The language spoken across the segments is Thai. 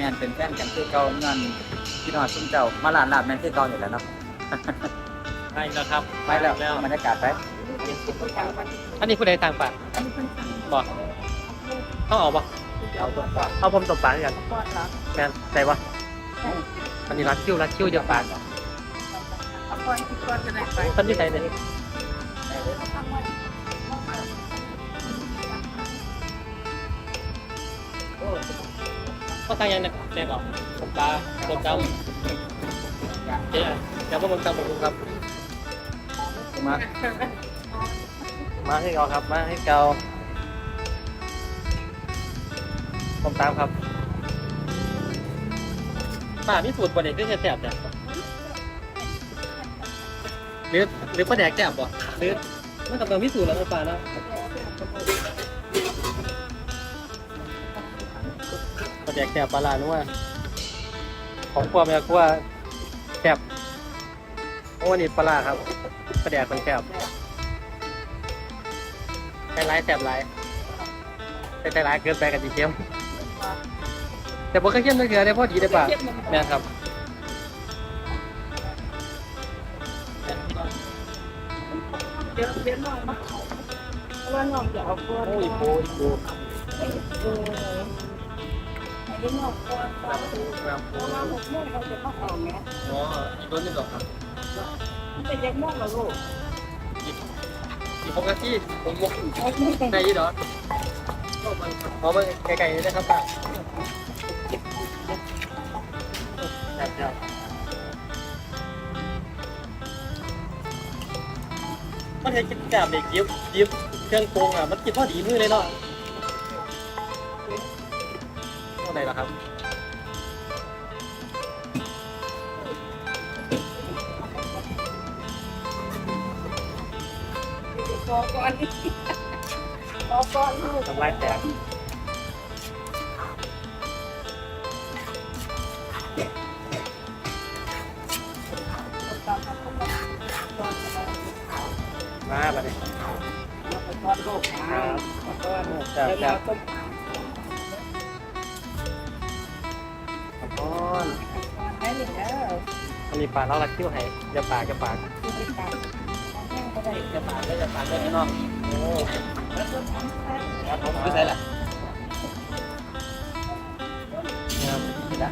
กับสุดที่แมนเป็นแฟนกันคือเก่าเงินพี่น้องซุ่มเจ้ามาลานลาบแมนคือเก่าอยู่แล้วเนาะได้แล้วครับไปแล้วบรรยากาศไปอันนี้ผู้ใดต่างปากบอกต้องเอาปะเอาตัวก่อนเอาผมตบปากกันแมนใส่ปะอันนี้รักคิ้วรักคิ้วเดียวปากคนที่ใส่เนี่ยก็ตั้งยังเนี่ยแน่นอ นผมตาผมจำเจ๊เดี๋ยวพวกผมจำผมครับมามาให้เกาครับ มาให้เกาผมตามครับป่ามีสูตรประเด็นที่แสบๆเนี่ยหรือหรือประแดกแสบบ่หรือไมันกับเรามีสูตรแล้วป่านะ ประแดกแสบปลาลานัวของครัวแม่ครัวแสบโอ้นี่ปลาร้าครับประแดกมันแสบใจร้ายแสบร้ายแต่ใจร้ายเกินไปกันจีเข้มแต่บอกก็เข้มเลยเกินได้พอดีได้ป่ะแม่นครับเดี๋ยวเดี๋ยวน้องมาเพราะว่าน้องจะเอาตัวโอ้ยโบยโบเออ เด็กน้องตัวตัวเพราะว่าหกโมงเขาจะเข้าออกไงอ๋ออีกตัวนึงหรอครับมันเป็นเด็กโมงเหรอลูกอีกปกติผมบอกไอ้นี่เป็นในยี่ดอกเอามาไกลๆนะครับป้าแบบเดียวมันเห็นกินกาบเด็กยิบยิบเครื่องปรุงอะมันกินพอดีมือเลยเนาะ ไหร่ละครับกอก่อนกอก่อนลูกทำลายแตกมาบัดนี้ก่อนลูกครับก่อนจับเดี๋ยวจัเราบต้อ ห้หนึ่งแล้วอันนี้ปลาเราลักคิ้วให้จะปากจะปากคือไปตามแห้งก็ได้จะปากได้จะปากได้พี่น้องโอ้แล้วก็ทำให้ครับผมคือใส่ละครับนี่ละ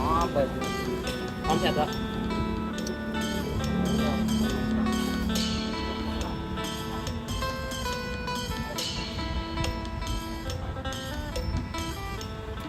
อ๋อเปิดพร้อมเสร็จแล้ว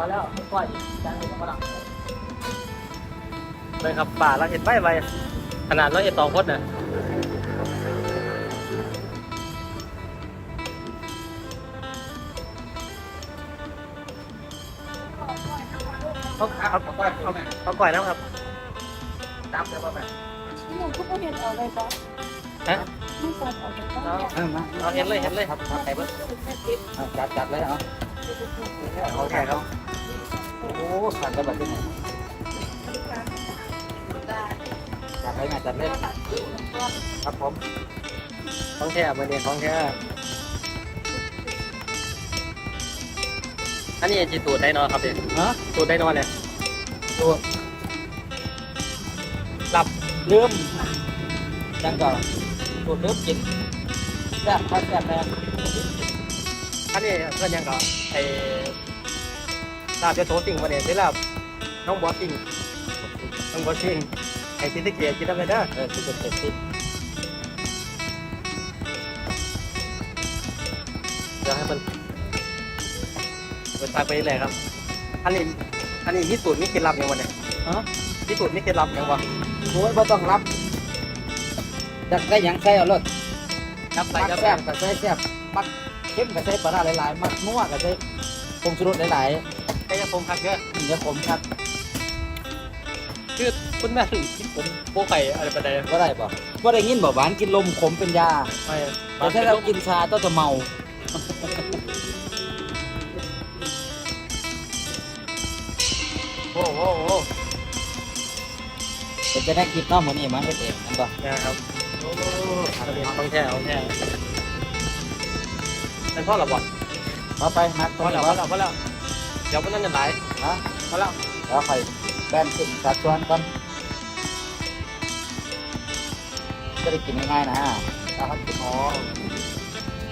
มาแล้วไม่ปล่อยจานมาหลังเลยครับป่าเราเห็นใบใบขนาดเราเห็นตองพดนะเอาเอาเอาเอาก่อยนะครับจับได้ป่ะแม่หนูก็ไม่เห็นเอาเลยจ้ะฮะไม่ใส่เอาเลยจ้ะเอาเห็นเลยเห็นเลยครับไปเบิ้ลจัดจัดเลยเอาโอเคครับโอ้สั่นกระบะที่ไหนจัดเลยไงจัดเลยครับผมของแท้มาเนี่ยของแท้อันนี้จีตูดได้นอนครับเด็กฮะตูดได้นอนเนี่ยดูหลับลืมยังก่อนดูลืมกินแซ่บมาแซ่บแม่อันนี้เพื่อนยังก็ไอ้ ลาบจะโตสิ่งมาเนี่ยที่ลาบน้องบัวสิ่งน้องบัวสิ่งไอ้ที่ที่เกียร์กินได้ไหมเด้อเออที่เป็นเจ็ดสิบเดี๋ยวให้มันเปิดตาไปเลยครับ อันนี้ อันนี้มีสูตรมีเคล็ดลับอย่างวะเนี่ยฮะมีสูตรมีเคล็ดลับอย่างวะโอ้ยบ่ต้องรับจักได้หยังใส่เอารถครับใส่มักครับแซ่บก็ใส่แซ่บมักเข้มก็ใส่ปลาร้าหลายๆมักนัวก็ใส่ผงชูรสหลาย ใส่ยาโฟมคักเยอะๆเดี๋ยวผมครับคือคุณแม่ที่ผมโบ้ไข่อะไรประเดี๋ยวว่าได้บ่ว่าได้ยินบ่หวานกินลมขมเป็นยาไม่แต่ถ้าเรากินชาก็จะเมาโอ้โหโอ้โหเป็นจะได้กินเนอกมื้อนี้มาเฮ็ดเองนั่นบ่นะครับโอ้โหต้องแช่ต้องแช่เป็นพ่อหรอบอลมาไปนัดพตัวอนี้แล้วพอวะแล้วพอแล้ว เดี๋ยวมันนั่นจะไหลฮะพอแล้วแล้วใครแบนขึ้นจัดชวนกันจะได้กินง่ายๆนะถ้าเขากินอ๋อ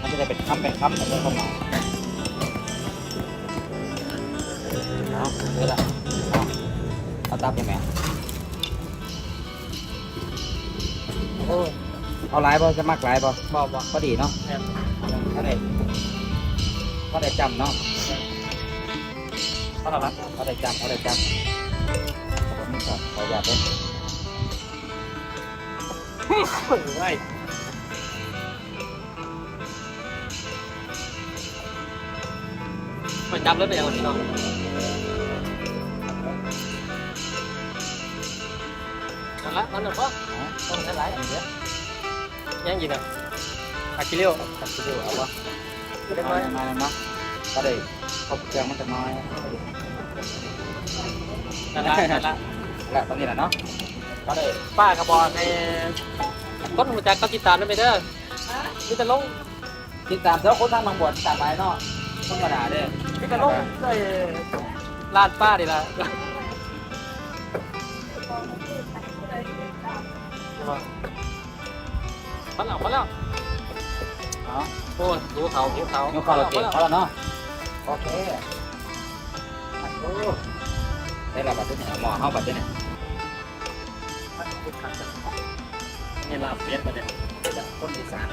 มันจะได้เป็นคำเป็นคำเหมือนเดิมเข้ามาเอาเดี๋ยวละเอาเอาตับยังไงโอ้ยเอาหลายบ่จะมากหลายบ่บอกบอกพอดีเนาะแม่นก็ได้ก็ได้จำเนาะ พอแล้วครับก็ได้จำก็ได้จำผมนี่ก่อนขออยากเป็นเฮ้ยมันจับแล้วเป็นยังไงพี่น้องนั่นละนั่นแหละปะต้องใช้หลายอันเดียวยังยินอะอากิเลียวตัดดูเอาวะเล็กน้น้ออยยมาเนาะก็ได้ครบเครื่องมันจะน้อย นั่นละนั่นละและตอนนี้แหละเนาะก็ได้ป้ากระบอกในก้นหัวใจก็ติดตามนั่นไปเด้อมีแต่ลงติดตามเจ้าคนทางบางบวชตามไปเนาะธรรมดาเด้อมีแต่ลงไอ้ลาดป้าดิละมาแล้วมาแล้วเนาะโอ้ยหิวเขาหิวเขายกข้าวเราเก่งเขาแล้วเนาะโอเคโอ้ ได้ละบัตรเนี่ยหมอเข้าบัตรเนี่ยนี่ลาบเป็ดมาเนี่ยคนอีสาน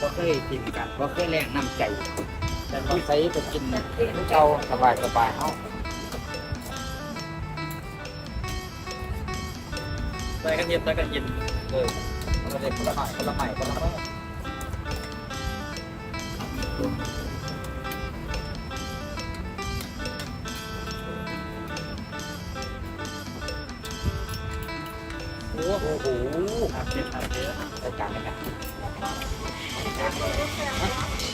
ก็เคยกินกันก็เคยแลกน้ำใจแต่ว่าที่ใส่ไปกินเจ้าสบายสบายเฮาใส่กันเย็นใส่กันเย็นเออคนละเด็กคนละหน่อยคนละใหม่คนละใหม่ อ้โหอาเป็ดอาเป็ดรายการนี้กัน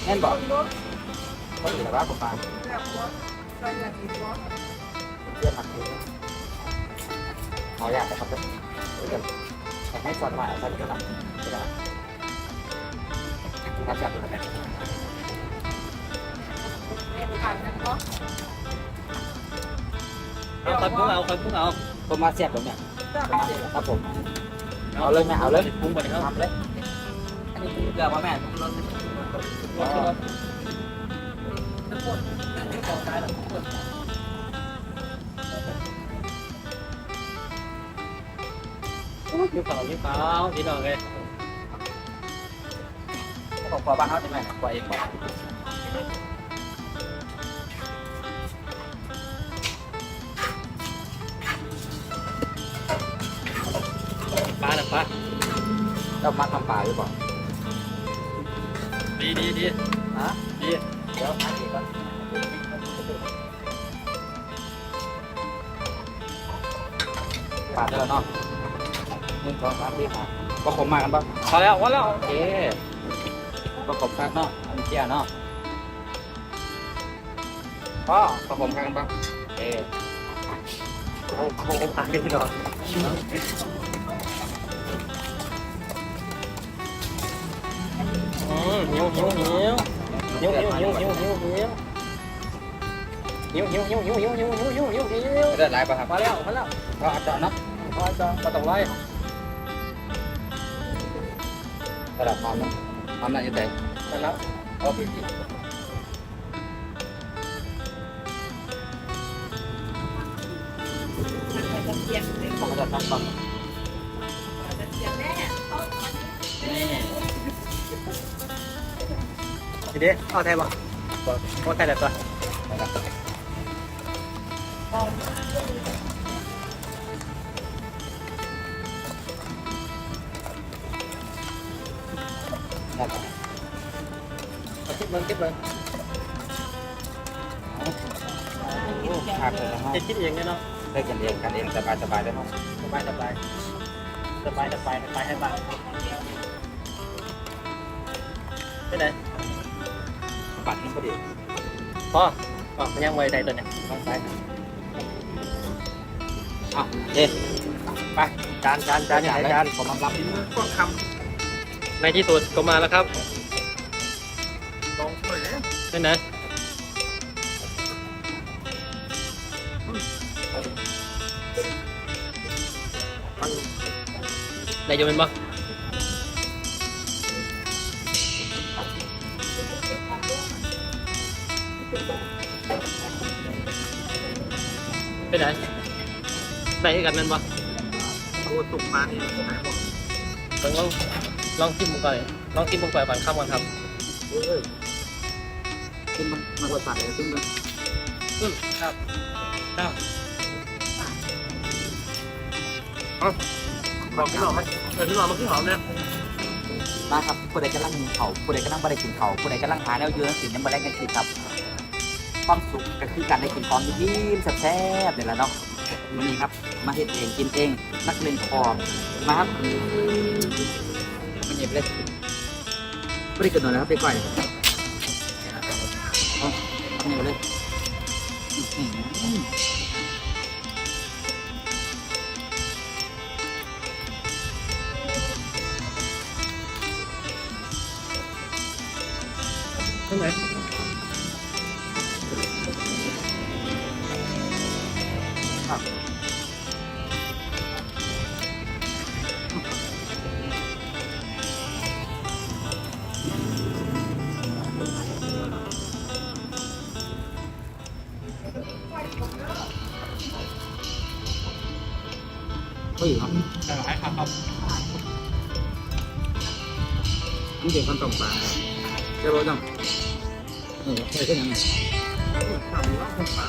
แน่นบอกก็อยู่แล้วว่าผมมาเพื่อนมันคือขออยากจะขับรถแต่ให้สอนมาสอนก็ทำใช่ไหมถ้าจับดูนะเอาคนพุ่งเอาคนพุ่งเอาผมมาเสียบผมเนี่ยครับผม เอาเลยแม่เอาเลยปรุงไปเลยครับทำเลยเรียปรุงกว่ะแม่ปรุงรสรสรสทุกคนต่อไปล้วทุกคนอุ้ยุ่งเปล่าพี่น้องเลยขอบคุณบ้านเขาจะไหมขอบคุณเอง แล้วมาทำปลาหรือเปล่าดีดีดีฮะดีเดี๋ยวหาอีกก่อนปลาเจอเนาะหนึ่งสองสามสี่ห้าก็ผมมากันปะพอแล้วพอแล้วโอเคก็ผมคักเนาะอันนี้เจียเนาะก็ก็ผมคักกันปะโอเคโอ้โหตายพี่น้องอืม หิวหิวหิวหิวหิวหิวหิวหิวหิวหิวหิวหิวหิวหิวหิวหิวหิวหิวหิวเลือดไหลปะครับมาแล้วมาแล้วก็อาจจะเนาะพอจะมาต้องไล่ระดับความนะความน่าจะแต่มาแล้วโอเคเสียงเลยผมจะทำก่อนเโอ้ขาดเลยนะฮะจะคิดเองเนี่ยเนาะได้กันเองกันเองสบายสบายได้มั้งสบายสบายสบายสบายสบายให้บ้างไปไหน ปัดนี่พอดีพ่ออ๋อมันยังไว้ใจตัวเนี่ยข้างซ้ายอะเด็ดไปจานจานจานจานจานผมรับรับก็ทำในที่สุดก็มาแล้วครับลองเลยนะนั่นนะนายจะเป็นบ้าง ไปไหนไปให้กันแม่นบ่โอ้ตุกมาเนี่ยไหนหมดลองลองลองชิมมึงก่อนลองชิมมึงก่อนก่อนข้ามก่อนครับเฮ้ยขึ้นมันมันรสชาติอะไรขึ้นมันอืมครับครับบอกพี่น้องไหมเออพี่หอมมันพี่หอมเนี่ยมาครับผู้ใดกำลังกินเขาผู้ใดกำลังไม่ได้กินเขาผู้ใดกำลังหาแนวเยอะสินยังไม่ได้กันสิครับ ความสุขก็คือการได้กินของดีๆแซ่บๆนี่แหละเนาะวันนี้ครับ มาเฮ็ดเองกินเองนักเลงพอมาครับมันเย็บเลยไม่ได้กินหน่อยนะครับไปก่อยเอาทำนี่ไปเลยใช่ไหม นี่เด็กคนต้องปลาใช่ป่ะจังเออใช่ก็ยังไงต้องปลา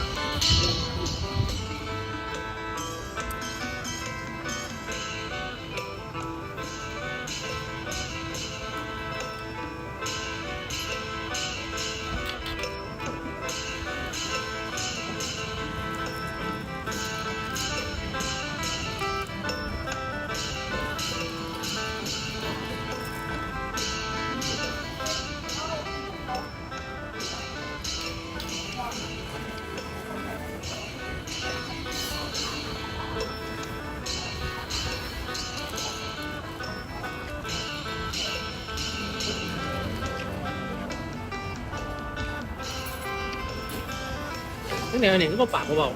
แนวนี่ก็ปากเบา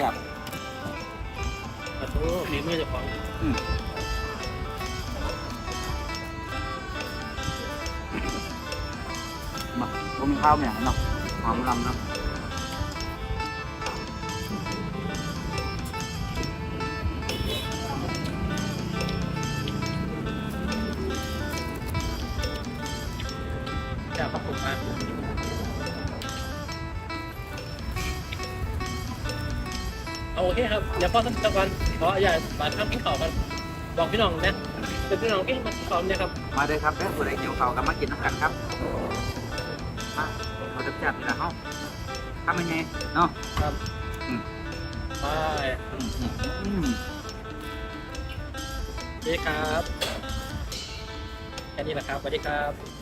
ครับๆขอโทษมีมือจะฟังมาผมมีข้าวไหมเนาะหอมลำเนาะจะ เอาโอเคครับเดี๋ยวพ่อสักตะวันขออย่าบาดข้ามกินข้าวกันบอกพี่น้องนะเดี๋ยวพี่น้องกินข้าวเนี่ยครับมาเลยครับแล้วผู้ใดเกี่ยวเขาวกันมากินน้ำกันครับมาเราจะจัดนี่แหละเนาะทำยังไงเนาะไปอืมอืมอืมสวัสดีครับแค่นี้แหละครับสวัสดีครับ